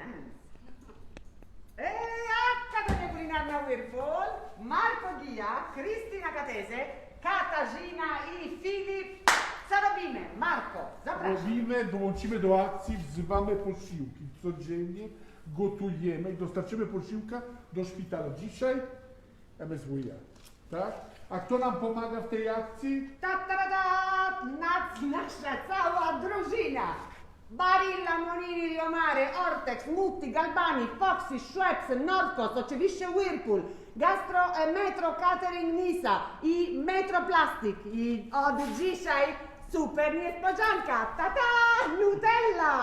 dance. E Accademia Culinaria Whirlpool, Marco Dia, Cristina Catese, Katarzyna i Filip. Co robimy? Marko, zapraszam. Robimy, dołączymy do akcji, wzywamy posiłki. Codziennie gotujemy i dostarczymy posiłka do szpitala. Dzisiaj MSWiA, tak? A kto nam pomaga w tej akcji? Ta, ta, ta, ta, nas, nasza cała drużyna. Barilla, Monini, Riomare, Ortex, Mutti, Galbani, Foxy, Schweppes, Nordkos, oczywiście Whirlpool, Gastro, e, Metro, Catering Nisa i Metro Plastic. I od dzisiaj super niespodzianka. Ta, ta, Nutella.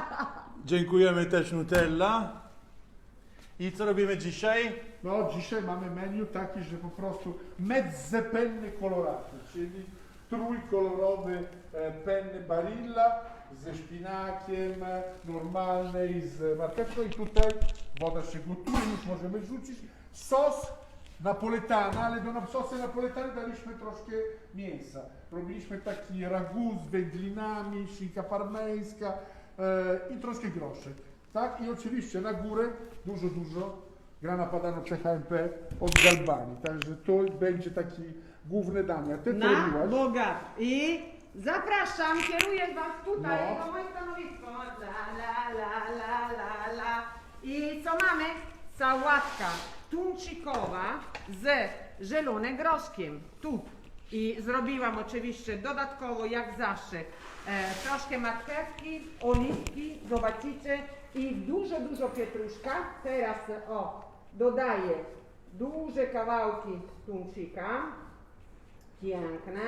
Dziękujemy też Nutella. I co robimy dzisiaj? No, dzisiaj mamy menu taki, że po prostu mezze penny colorate, czyli trójkolorowy e, penny Barilla ze szpinakiem, e, normalnej z marchewką i tutaj woda się gotuje, już możemy rzucić. Sos napoletana, ale do sosu napoletany daliśmy troszkę mięsa. Robiliśmy taki ragu z wędlinami, szynka parmeńska e, i troszkę groszek. Tak? I oczywiście na górę dużo, dużo grana padano CHMP od Galbani. Także to będzie taki główny danie. A ty Na robiłaś? Boga. I zapraszam, kieruję Was tutaj No. na moje stanowisko. La, la, la, la, la, la. I co mamy? Sałatka tuńczykowa z zielonym groszkiem. Tu. I zrobiłam oczywiście dodatkowo, jak zawsze, e, troszkę marchewki, oliwki, zobaczycie. I dużo, dużo pietruszka. Teraz o, dodaję duże kawałki tuńczyka. Piękne.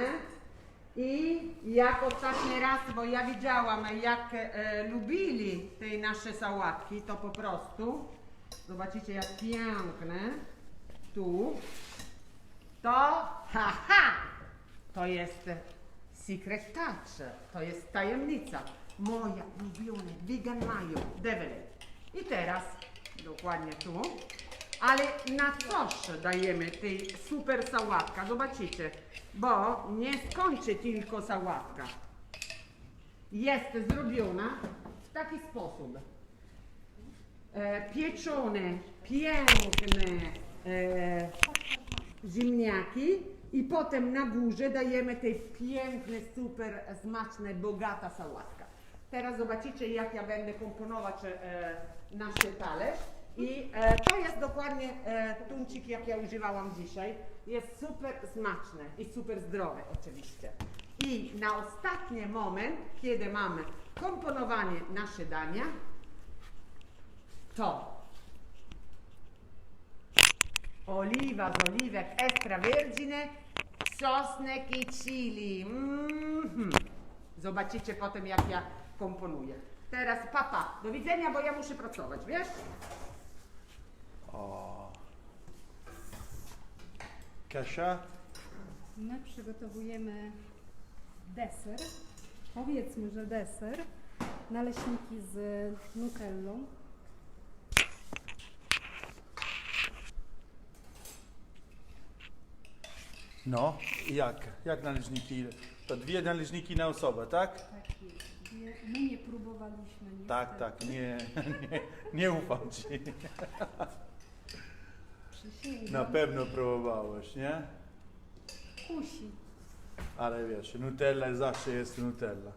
I jak ostatni raz, bo ja widziałam jak e, lubili te nasze sałatki, to po prostu, zobaczycie jak piękne, tu, to, ha, ha, to jest secret touch, to jest tajemnica. Moja ulubiona vegan mayo, devil. I teraz, dokładnie tu, ale na coś dajemy tej super sałatka, zobaczycie, bo nie skończy tylko sałatka. Jest zrobiona w taki sposób. E, pieczone, piękne e, ziemniaki i potem na górze dajemy te piękne, super smaczne, bogata sałatka. Teraz zobaczycie jak ja będę komponować e, nasz talerz. I e, to jest dokładnie e, tuńczyk, jak ja używałam dzisiaj. Jest super smaczny i super zdrowy oczywiście. I na ostatni moment, kiedy mamy komponowanie nasze dania, to oliwa z oliwek extravergine, czosnek i chili. Mhm. Zobaczycie potem, jak ja komponuję. Teraz papa, do widzenia, bo ja muszę pracować, wiesz? O. Kasia? My przygotowujemy deser. Powiedzmy, że deser. Naleśniki z nutellą. No, i jak? Jak należniki? To dwie należniki na osobę, tak? Tak jest. My nie próbowaliśmy. Niestety. Tak, tak, nie, nie, nie ufam ci. Przysięgam. Na pewno próbowałeś, nie? Kusi. Ale wiesz, Nutella zawsze jest Nutella.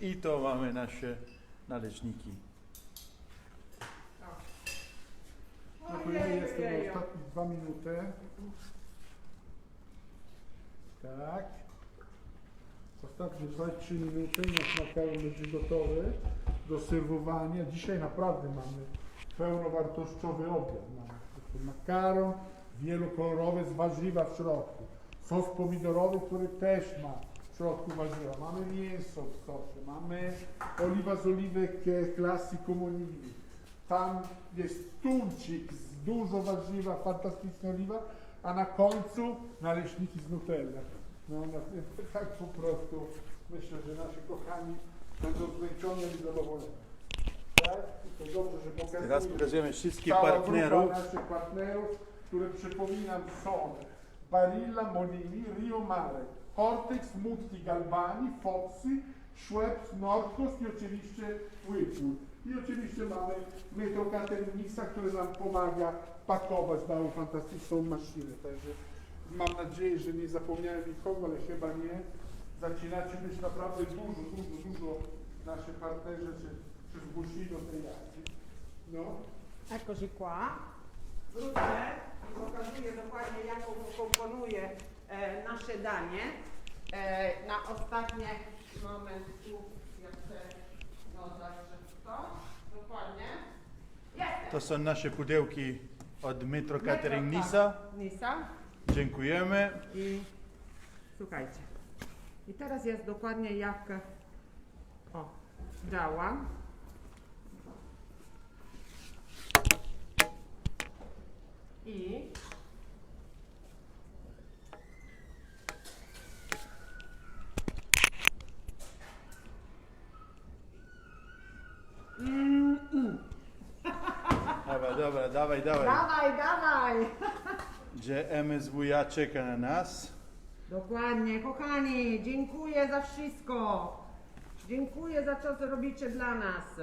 I to mamy nasze. No to ja jestem ostatnie dwa minuty. Tak. Ostatnie 2-3 minuty nasz makaron będzie gotowy do serwowania. Dzisiaj naprawdę mamy pełnowartościowy obiad. Mamy makaron wielokolorowy z warzywa w środku. Sos pomidorowy, który też ma w środku warzywa. Mamy mięso w sosie. Mamy oliwa z oliwek e, klasy komunijnej. Tam jest tuńczyk z dużo warzywa, fantastyczna oliwa, a na końcu naleśniki z Nutella. No, no, tak po prostu myślę, że nasi kochani będą zmęczeni i zadowoleni. Tak? I to dobrze, że. Teraz pokazujemy wszystkich Cała partnerów. grupa naszych partnerów, które przypominam są Barilla, Monini, Rio Mare, Hortex, Mutti, Galbani, Foxy, Schweppes, Nordkost i oczywiście Whirlpool. I oczywiście mamy Metro Caterinixa, który nam pomaga pakować naszą fantastyczną maszynę. Także mam nadzieję, że nie zapomniałem nikogo, ale chyba nie. Zaczynacie być naprawdę dużo, dużo, dużo nasze partnerzy się, się zgłosili do tej akcji. No. Eccoci qua. Wrócę i pokazuję dokładnie, jaką komponuję e, nasze danie. E, na ostatnie moment tu, jak no także to, dokładnie. To są nasze pudełki od Metro Catering Nisa. Nisa. Dziękujemy. I słuchajcie. I teraz jest dokładnie jak o, działa. I mm. Dobra, dobra, dawaj, dawaj. Dawaj, dawaj! Gdzie MSWiA czeka na nas. Dokładnie, kochani, dziękuję za wszystko. Dziękuję za to, co robicie dla nas.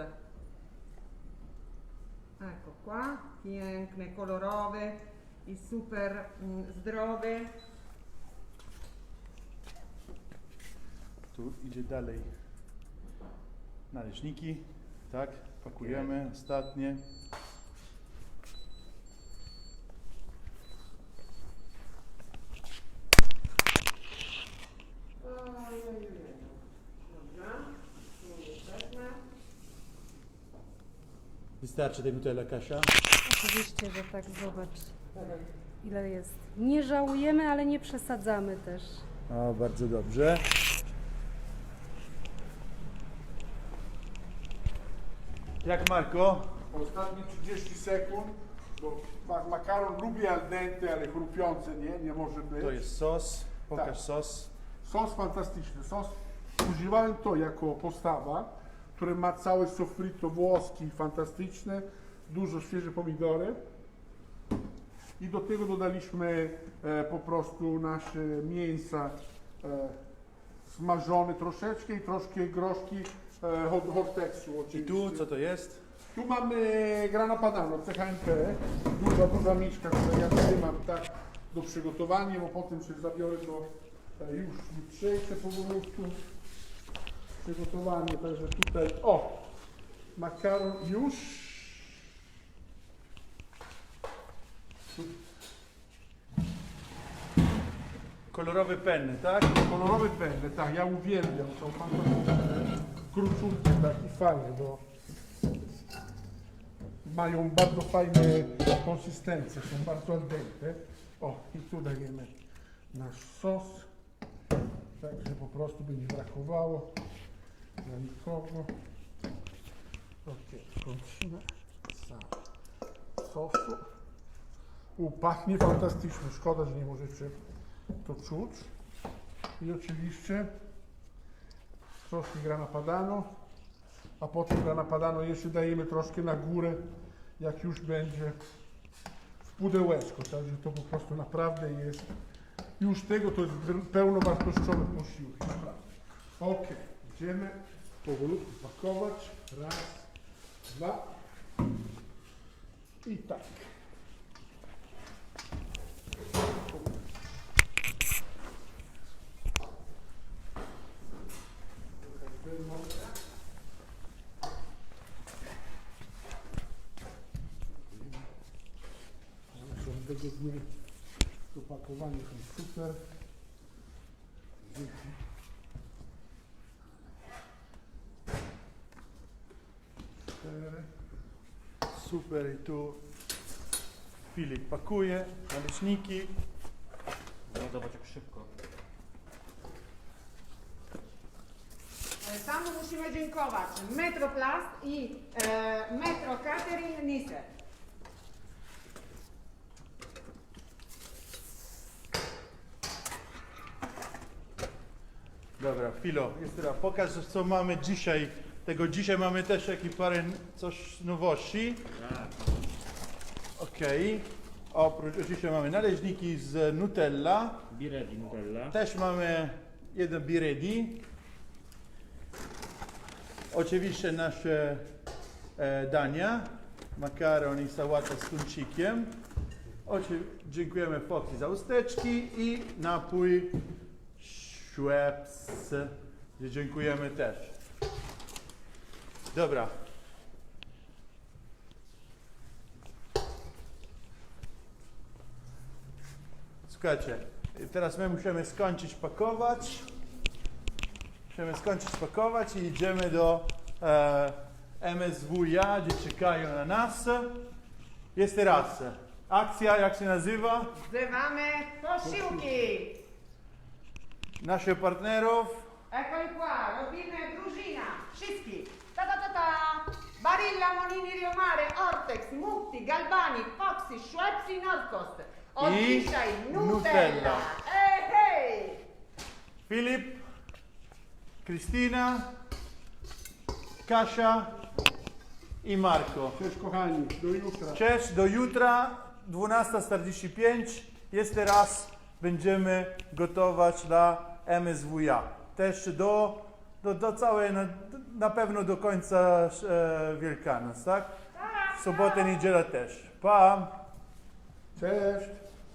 Ecco qua, piękny, kolorowy i super mm, zdrowy. Tu idzie dalej. Naleśniki, tak? Pakujemy ostatnie. Wystarczy tej Nutella, Kasia? Oczywiście, że tak, zobacz ile jest. Nie żałujemy, ale nie przesadzamy też. O, bardzo dobrze. Jak Marko? Ostatnie 30 sekund, bo ma- makaron lubi al dente, ale chrupiące nie, nie może być. To jest sos. Pokaż Tak. sos. Sos fantastyczny. Sos, używałem to jako postawa, który ma całe sofrito włoski fantastyczne, dużo świeże pomidory. I do tego dodaliśmy e, po prostu nasze mięsa e, smażone troszeczkę i troszkę groszki e, hot, horteksu I oczywiście. tu co to jest? Tu mamy grana padano, CHMP, duża, duża miszka, którą ja tutaj mam tak do przygotowania, bo potem się zabiorę do e, już jutrzejsze powolutku przygotowanie, także tutaj, o, makaron już, Kolorowe penny, tak? kolorowy będę, tak, ja uwielbiam, są fantastyczne, kruczutkie takie fajne, bo mają bardzo fajne konsystencje, są bardzo al dente. O, i tu dajemy nasz sos, tak, że po prostu by nie brakowało dla nikogo. Ok, kończymy sosu. U, pachnie fantastycznie, szkoda, że nie możecie to czuć. I oczywiście troszkę grana padano, a potem grana padano jeszcze dajemy troszkę na górę, jak już będzie w pudełeczko, także to po prostu naprawdę jest, już tego to jest pełnowartościowy posiłek, naprawdę. Ok, idziemy powolutku pakować, raz, dwa i tak. Są wygodnie opakowanie są super. Super i tu Filip pakuje naleśniki. No zobacz jak szybko. E, Tam musimy dziękować Metroplast i e, Metro Catering Nice. Dobra, Filo, jest teraz pokaż co mamy dzisiaj. Tego dzisiaj mamy też jakieś parę coś nowości. Okej. Oprócz oczywiście mamy naleśniki z Nutella. Biredi Nutella. Też mamy jeden biredi. Oczywiście nasze e, dania, makaron i sałata z tuńczykiem. Oczy, dziękujemy Foxy za usteczki i napój Schweppes, dziękujemy też. Dobra. Słuchajcie, teraz my musimy skończyć pakować. Musimy skończyć pakować i idziemy do e, MSWiA, gdzie czekają na nas. Jest teraz akcja, jak się nazywa? Wzywamy posiłki. Naszych partnerów. Eccoli qua, robimy drużyna. Wszystkich. Ta ta ta ta. Barilla, Monini, Riomare, Ortex, Mutti, Galbani, Foxy, Schweppes i Nordkost. Od I dzisiaj Nutella. Nutella. Ej, hej! Filip, Krystyna, Kasia i Marko. Cześć kochani, do jutra. Cześć, do jutra 12.45. Jest teraz, będziemy gotować dla MSWiA. Też do, do, do całej, na, na pewno do końca e, Wielkanoc, tak? Sobotę, niedziela też. Pa! Cześć.